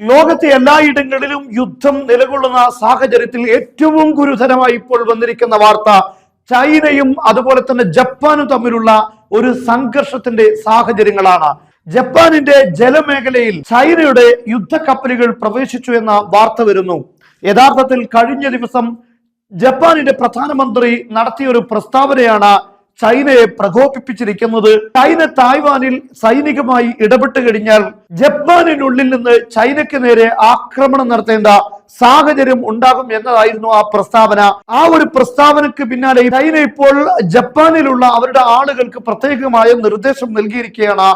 ലോകത്തെ എല്ലായിടങ്ങളിലും യുദ്ധം നിലകൊള്ളുന്ന സാഹചര്യത്തിൽ ഏറ്റവും ഗുരുതരമായി ഇപ്പോൾ വന്നിരിക്കുന്ന വാർത്ത ചൈനയും അതുപോലെ തന്നെ ജപ്പാനും തമ്മിലുള്ള ഒരു സംഘർഷത്തിന്റെ സാഹചര്യങ്ങളാണ്. ജപ്പാനിന്റെ ജലമേഖലയിൽ ചൈനയുടെ യുദ്ധക്കപ്പലുകൾ പ്രവേശിച്ചു എന്ന വാർത്ത വരുന്നു. യഥാർത്ഥത്തിൽ കഴിഞ്ഞ ദിവസം ജപ്പാനിന്റെ പ്രധാനമന്ത്രി നടത്തിയ ഒരു പ്രസ്താവനയാണ് ചൈനയെ പ്രകോപിപ്പിച്ചിരിക്കുന്നത് ചൈന തായ്വാനിൽ സൈനികമായി ഇടപെട്ട് കഴിഞ്ഞാൽ ജപ്പാനിനുള്ളിൽ നിന്ന് ചൈനയ്ക്ക് നേരെ ആക്രമണം നടത്തേണ്ട സാഹചര്യം ഉണ്ടാകും എന്നതായിരുന്നു ആ പ്രസ്താവന. ആ ഒരു പ്രസ്താവനക്ക് പിന്നാലെ ചൈന ഇപ്പോൾ ജപ്പാനിലുള്ള അവരുടെ ആളുകൾക്ക് പ്രത്യേകമായ നിർദ്ദേശം നൽകിയിരിക്കുകയാണ്.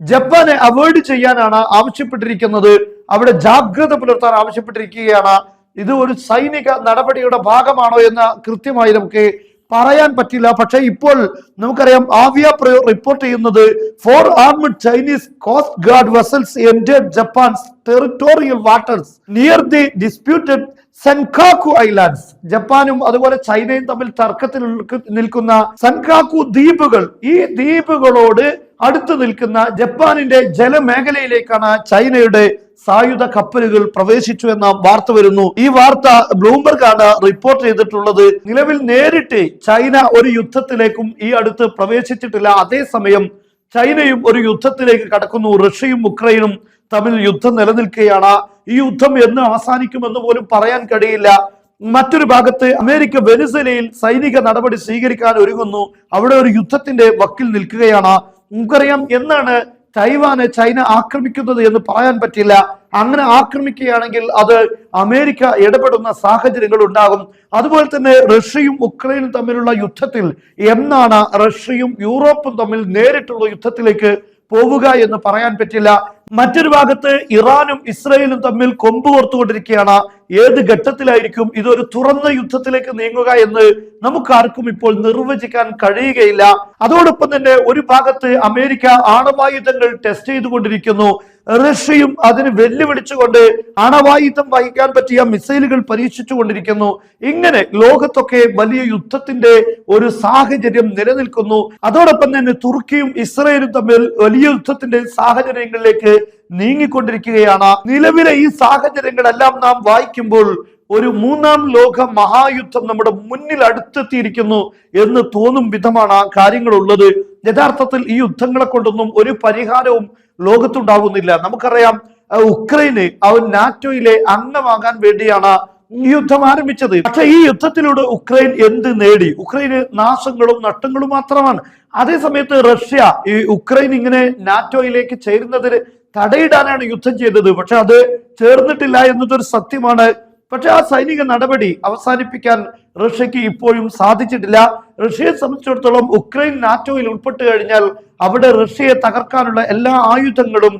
ജപ്പാനെ അവോയ്ഡ് ചെയ്യാനാണ് ആവശ്യപ്പെട്ടിരിക്കുന്നത്. അവിടെ ജാഗ്രത പുലർത്താൻ ആവശ്യപ്പെട്ടിരിക്കുകയാണ്. ഇത് ഒരു സൈനിക നടപടിയുടെ ഭാഗമാണോ എന്ന് കൃത്യമായി നമുക്ക് പറയാൻ പറ്റില്ല. പക്ഷെ ഇപ്പോൾ നമുക്കറിയാം ആവിയ റിപ്പോർട്ട് ചെയ്യുന്നത് four armed Chinese coast guard vessels entered Japan's territorial waters near the disputed Senkaku islands ജപ്പാനും അതുപോലെ ചൈനയും തമ്മിൽ തർക്കത്തിൽ നിൽക്കുന്ന സൻകാക്കു ദ്വീപുകൾ. ഈ ദ്വീപുകളോട് അടുത്ത് നിൽക്കുന്ന ജപ്പാനിന്റെ ജലമേഖലയിലേക്കാണ് ചൈനയുടെ സായുധ കപ്പലുകൾ പ്രവേശിച്ചു എന്ന വാർത്ത വരുന്നു. ഈ വാർത്ത ബ്ലൂംബർഗ് ആണ് റിപ്പോർട്ട് ചെയ്തിട്ടുള്ളത്. നിലവിൽ നേരിട്ട് ചൈന ഒരു യുദ്ധത്തിലേക്കും ഈ അടുത്ത് പ്രവേശിച്ചിട്ടില്ല. അതേസമയം ചൈനയും ഒരു യുദ്ധത്തിലേക്ക് കടക്കുന്നു. റഷ്യയും ഉക്രൈനും തമ്മിൽ യുദ്ധം നിലനിൽക്കുകയാണ്. ഈ യുദ്ധം എന്ന് അവസാനിക്കുമെന്ന് പോലും പറയാൻ കഴിയില്ല. മറ്റൊരു ഭാഗത്ത് അമേരിക്ക വെനിസലയിൽ സൈനിക നടപടി സ്വീകരിക്കാൻ ഒരുങ്ങുന്നു. അവിടെ ഒരു യുദ്ധത്തിന്റെ വക്കിൽ നിൽക്കുകയാണ്. നമുക്കറിയാം എന്നാണ് തൈവാന് ചൈന ആക്രമിക്കുന്നത് എന്ന് പറയാൻ പറ്റില്ല. അങ്ങനെ ആക്രമിക്കുകയാണെങ്കിൽ അത് അമേരിക്ക ഇടപെടുന്ന സാഹചര്യങ്ങൾ ഉണ്ടാകും. അതുപോലെ തന്നെ റഷ്യയും ഉക്രൈനും തമ്മിലുള്ള യുദ്ധത്തിൽ എന്നാണ് റഷ്യയും യൂറോപ്പും തമ്മിൽ നേരിട്ടുള്ള യുദ്ധത്തിലേക്ക് പോവുക എന്ന് പറയാൻ പറ്റില്ല. മറ്റൊരു ഭാഗത്ത് ഇറാനും ഇസ്രയേലും തമ്മിൽ കൊമ്പ് കോർത്തുകൊണ്ടിരിക്കുകയാണ്. ഏത് ഘട്ടത്തിലായിരിക്കും ഇതൊരു തുറന്ന യുദ്ധത്തിലേക്ക് നീങ്ങുക എന്ന് നമുക്കാർക്കും ഇപ്പോൾ നിർവചിക്കാൻ കഴിയുകയില്ല. അതോടൊപ്പം തന്നെ ഒരു ഭാഗത്ത് അമേരിക്ക ആണവായുധങ്ങൾ ടെസ്റ്റ് ചെയ്തുകൊണ്ടിരിക്കുന്നു. റഷ്യയും അതിന് വെല്ലുവിളിച്ചുകൊണ്ട് അണവായുധം വഹിക്കാൻ പറ്റിയ മിസൈലുകൾ പരീക്ഷിച്ചുകൊണ്ടിരിക്കുന്നു. ഇങ്ങനെ ലോകത്തൊക്കെ വലിയ യുദ്ധത്തിന്റെ ഒരു സാഹചര്യം നിലനിൽക്കുന്നു. അതോടൊപ്പം തന്നെ തുർക്കിയും ഇസ്രയേലും തമ്മിൽ വലിയ യുദ്ധത്തിന്റെ സാഹചര്യങ്ങളിലേക്ക് നീങ്ങിക്കൊണ്ടിരിക്കുകയാണ്. നിലവിലെ ഈ സാഹചര്യങ്ങളെല്ലാം നാം വായിക്കുമ്പോൾ ഒരു മൂന്നാം ലോക മഹായുദ്ധം നമ്മുടെ മുന്നിൽ അടുത്തെത്തിയിരിക്കുന്നു എന്ന് തോന്നും വിധമാണ് ആ കാര്യങ്ങൾ ഉള്ളത് യഥാർത്ഥത്തിൽ ഈ യുദ്ധങ്ങളെ കൊണ്ടൊന്നും ഒരു പരിഹാരവും ലോകത്തുണ്ടാകുന്നില്ല നമുക്കറിയാം ഉക്രൈന് അവൻ നാറ്റോയിലെ അംഗമാകാൻ വേണ്ടിയാണ് യുദ്ധം ആരംഭിച്ചത്. പക്ഷെ ഈ യുദ്ധത്തിലൂടെ ഉക്രൈൻ എന്ത് നേടി? ഉക്രൈന് നാശങ്ങളും നഷ്ടങ്ങളും മാത്രമാണ്. അതേ സമയത്ത് റഷ്യ ഈ ഉക്രൈൻ ഇങ്ങനെ നാറ്റോയിലേക്ക് ചേരുന്നതിന് തടയിടാനാണ് യുദ്ധം ചെയ്തത്. പക്ഷെ അത് ചേർന്നിട്ടില്ല എന്നതൊരു സത്യമാണ്. പക്ഷെ ആ സൈനിക നടപടി അവസാനിപ്പിക്കാൻ റഷ്യക്ക് ഇപ്പോഴും സാധിച്ചിട്ടില്ല. റഷ്യയെ സംബന്ധിച്ചിടത്തോളം ഉക്രൈൻ നാറ്റോയിൽ ഉൾപ്പെട്ട് കഴിഞ്ഞാൽ അവിടെ റഷ്യയെ തകർക്കാനുള്ള എല്ലാ ആയുധങ്ങളും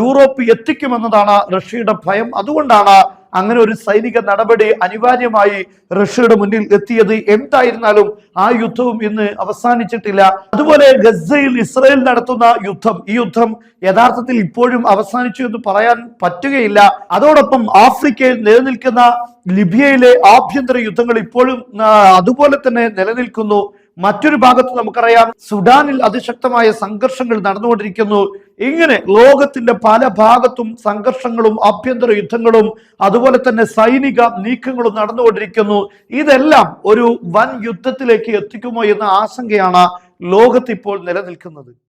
യൂറോപ്പ് എത്തിക്കുമെന്നതാണ് റഷ്യയുടെ ഭയം. അതുകൊണ്ടാണ് അങ്ങനെ ഒരു സൈനിക നടപടി അനിവാര്യമായി റഷ്യയുടെ മുന്നിൽ എത്തിയത് എന്തായിരുന്നാലും ആ യുദ്ധവും ഇന്ന് അവസാനിച്ചിട്ടില്ല. അതുപോലെ ഗസയിൽ ഇസ്രയേൽ നടത്തുന്ന യുദ്ധം ഈ യുദ്ധം യഥാർത്ഥത്തിൽ ഇപ്പോഴും അവസാനിച്ചു എന്ന് പറയാൻ പറ്റുകയില്ല. അതോടൊപ്പം ആഫ്രിക്കയിൽ നിലനിൽക്കുന്ന ലിബിയയിലെ ആഭ്യന്തര യുദ്ധങ്ങൾ ഇപ്പോഴും അതുപോലെ തന്നെ നിലനിൽക്കുന്നു. മറ്റൊരു ഭാഗത്ത് നമുക്കറിയാം സുഡാനിൽ അതിശക്തമായ സംഘർഷങ്ങൾ നടന്നുകൊണ്ടിരിക്കുന്നു. ഇങ്ങനെ ലോകത്തിന്റെ പല ഭാഗത്തും സംഘർഷങ്ങളും ആഭ്യന്തര യുദ്ധങ്ങളും അതുപോലെ തന്നെ സൈനിക നീക്കങ്ങളും നടന്നുകൊണ്ടിരിക്കുന്നു. ഇതെല്ലാം ഒരു വൻ യുദ്ധത്തിലേക്ക് എത്തിക്കുമോ എന്ന ആശങ്കയാണ് ലോകത്തിപ്പോൾ നിലനിൽക്കുന്നത്.